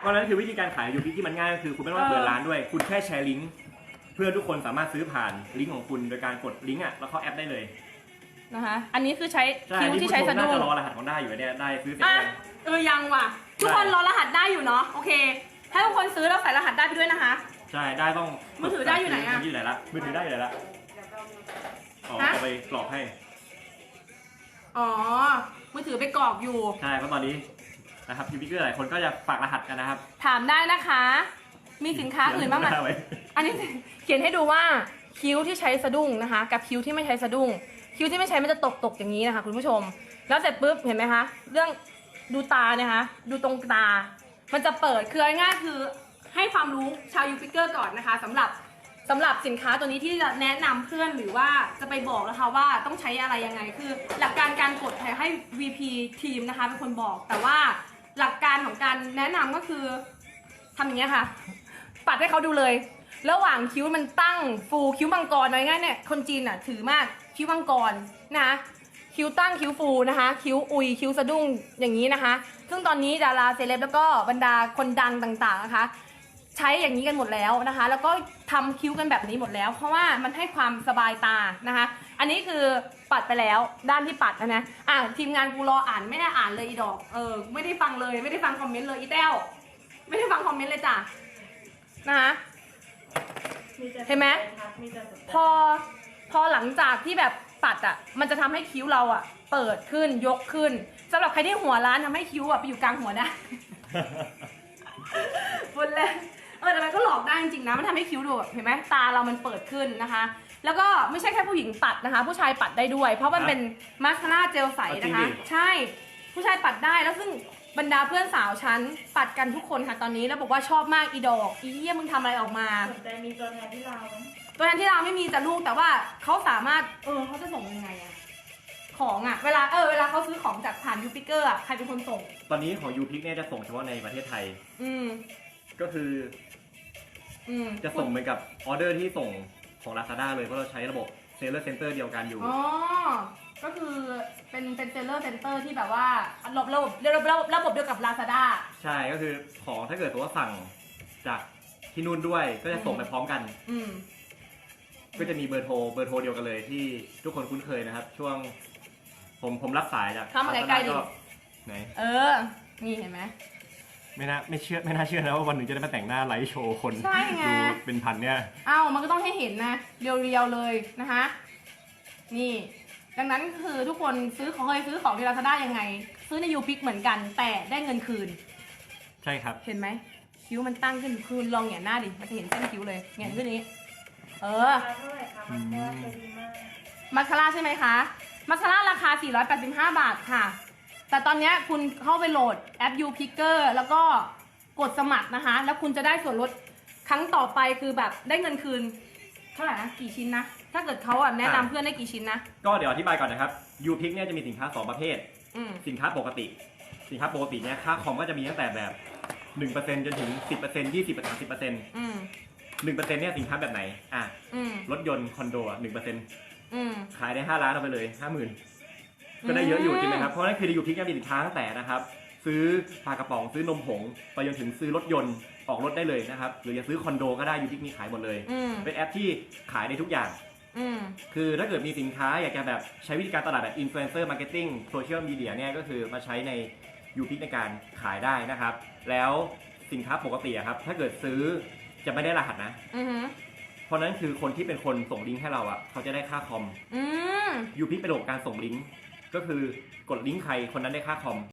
เพราะฉะนั้นคือวิธีการขายยูพิกที่มันง่ายก็คือคุณไม่ต้องเปิดร้านด้วย คุณแค่แชร์ลิงก์เพื่อทุกคนสามารถซื้อผ่านลิงก์ของคุณโดยการกดลิงก์อะแล้วเข้าแอปได้เลยนะคะอันนี้คือใช้ใช่คิ้วนี่ที่ผู้ใช้ชมสะดุ้น่างจะรอรหัสของได้อยู่เนี่ยได้ซื้อเสร็จอะยังเออยังว่ะ ทุกคนรอรหัสได้อยู่เนาะโอเคถ้าทุกคนซื้อแล้วใส่รหัสได้ไปด้วยนะคะ ใช่ได้ต้องมือถือได้อยู่ไหนอะมือถือยู่ไหนละมือถือได้อยู่ไหนละอ๋อฮะเอาไปกรอกให้ อ๋อมือถือไปกรอกอยู่ใช่เพราะตอนนี้ นะครับยูพิกหลายคนก็จะฝากรหัสกันนะครับถามได้นะคะ มีสินค้าอื่นบ้างไหมเขียว้อันนี้เขียนให้ดูว่าคิ้วที่ใช้สะดุ้งนะคะ กับคิ้วที่ไม่ใช้สะดุ้ง คิ้วที่ไม่ใช้มันจะตกตกๆอย่างนี้นะคะ คุณผู้ชม แล้วเสร็จปุ๊บเห็นไหมคะ เรื่องดูตาเนี่ยคะ ดูตรงตา มันจะเปิดคือเอาง่ายๆคือให้ความรู้ชาวยูฟิกเกอร์ก่อนนะคะสำหรับสำหรับสินค้าตัวนี้ที่จะแนะนำเพื่อนหรือว่าจะไปบอกนะคะว่าต้องใช้อะไรยังไงคือ หลักการการกดให้ VP ทีมนะคะเป็นคนบอกแต่ว่า หลักการของการแนะนำก็คือทำอย่างเงี้ยค่ะ ปัดให้เขาดูเลย ระหว่างคิ้วมันตั้งฟูคิ้วมังกรเอาง่ายๆเนี่ยคนจีนอะถือมากคิ้วมังกรนะคะคิ้วตั้งคิ้วฟูนะคะ คิ้วอุยคิ้วสะดุ้งอย่างนี้นะคะ ซึ่งตอนนี้ดาราเซเลบแล้วก็บรรดาคนดังต่างๆนะคะ ใช้อย่างนี้กันหมดแล้วนะคะ แล้วก็ทำคิ้วกันแบบนี้หมดแล้ว เพราะว่ามันให้ความสบายตานะคะ อันนี้คือปัดไปแล้วด้านที่ปัดนะนะอะทีมงานกูรออ่านไม่ได้อ่านเลยอีดอกเออไม่ได้ฟังเลยไม่ได้ฟังคอมเมนต์เลยอีแต้วไม่ได้ฟังคอมเมนต์เลยจ้ะนะคะเห็นไหมพอพอหลังจากที่แบบปัดอะมันจะทำให้คิ้วเราอะ เปิดขึ้นยกขึ้นสำหรับใครที่หัวร้านทำให้คิ้วอะไปอยู่กลางหัวได้บนเลย เออแต่มันก็หลอกได้จริงๆนะมันทำให้คิ้วดูแบบเห็นไหมตาเรามันเปิดขึ้นนะคะ แล้วก็ไม่ใช่แค่ผู้หญิงปัดนะคะ ผู้ชายปัดได้ด้วย เพราะมันเป็นมาสคาร่าเจลใสนะคะ ใช่ผู้ชายปัดได้แล้วซึ่งบรรดาเพื่อนสาวฉันปัดกันทุกคนค่ะตอนนี้แล้วบอกว่าชอบมากอีดอกอีเหี้ยมึงทำอะไรออกมา สนใจมีตัวแทนที่เราไหมตัวแทนที่เราไม่มีแต่ลูกแต่ว่าเขาสามารถเออเขาจะส่งยังไงอะของอะเวลาเออเวลาเขาซื้อของจากผ่านยูปิเกอร์อะใครเป็นคนส่ง ตอนนี้ของยูพิกเนี่ยจะส่งเฉพาะในประเทศไทย อืม ก็คืออืมจะส่งเหมือนกับออเดอร์ที่ส่งของ Lazada เลยเพราะเราใช้ระบบเซลเลอร์เซ็นเตอร์เดียวกันอยู่ อ๋อ ก็คือเป็นเป็นเซลเลอร์เซ็นเตอร์ที่แบบว่าระบบระบบระบบระบบระบบเดียวกับ Lazada ใช่ก็คือของถ้าเกิดตัวาสั่งจากที่นู่นด้วยก็จะส่งไปพร้อมกัน อืม ก็จะมีเบอร์โทรเบอร์โทรเดียวกันเลยที่ทุกคนคุ้นเคยนะครับ ช่วง ผมผมรับสายจากเข้ามาใกล้ๆดิ ก็ไหน เออ นี่เห็นไหม ไม่น่าไม่เชื่อไม่น่าเชื่อนะว่าวันหนึ่งจะได้มาแต่งหน้าไลฟ์โชว์คนใช่ไง ดูเป็นพันเนี่ย เอ้ามันก็ต้องให้เห็นนะเรียวๆเลยนะคะ นี่ ดังนั้นคือทุกคนซื้อของเคยซื้อของที่ Lazada ยังไง ซื้อในยูพิกเหมือนกัน แต่ได้เงินคืน ใช่ครับ เห็นไหมคิ้วมันตั้งขึ้นคืนลองเหงียนหน้าดิมันจะเห็นเส้นคิ้วเลยเหงียนขึ้นนี้ เออ ราคาเท่าไหร่คะมันแค่จะดีมาก มาคาร่าใช่ไหมคะ มาคาร่าราคา 485 บาทค่ะ แต่ตอนเนี้ยคุณเข้าไปโหลดแอป U Picker แล้วก็กดสมัครนะคะ แล้วคุณจะได้ส่วนลดครั้งต่อไปคือแบบได้เงินคืน เท่าไหร่นะกี่ชิ้นนะ ถ้าเกิดเขาอะแนะนำอ่าเพื่อนได้กี่ชิ้นนะ ก็เดี๋ยวอธิบายก่อนนะครับยูพิกเนี่ยจะมีสินค้า 2 ประเภท อืม สินค้าปกติ สินค้าปกติเนี่ยค่าคอมก็จะมีตั้งแต่แบบ 1%จนถึง 10% 20% 30%อืม 1%เนี่ยสินค้าแบบไหน อะ อืม รถยนต์คอนโดอะ1%อืม ขายได้ 5 ล้านเอาไปเลย 50,000 ก็ได้เยอะอยู่จริงไหมครับ เพราะนั่นคือยูพิกเนี่ยมีสินค้าตั้งแต่นะครับ ซื้อปลากระป๋องซื้อนมผงไปจนถึงซื้อรถยนต์ออกรถได้เลยนะครับ หรือจะซื้อคอนโดก็ได้ยูพิกมีขายหมดเลย อืม เป็นแอปที่ขายได้ทุกอย่าง อืม คือถ้าเกิดมีสินค้าอยากจะแบบใช้วิธีการตลาดแบบอินฟลูเอนเซอร์มาร์เก็ตติ้งโซเชียลมีเดียเนี่ยก็คือมาใช้ในยูพิกในการขายได้นะครับ แล้วสินค้าปกติอะครับ ถ้าเกิดซื้อจะไม่ได้รหัสนะ อืมเพราะนั้นคือคนที่เป็นคนส่งลิงก์ให้เราอะเขาจะได้ค่าคอมอืมยูพิกเป็นระบบการส่งลิงก์ ก็คือกดลิงก์ใครคนนั้นได้ค่าคอม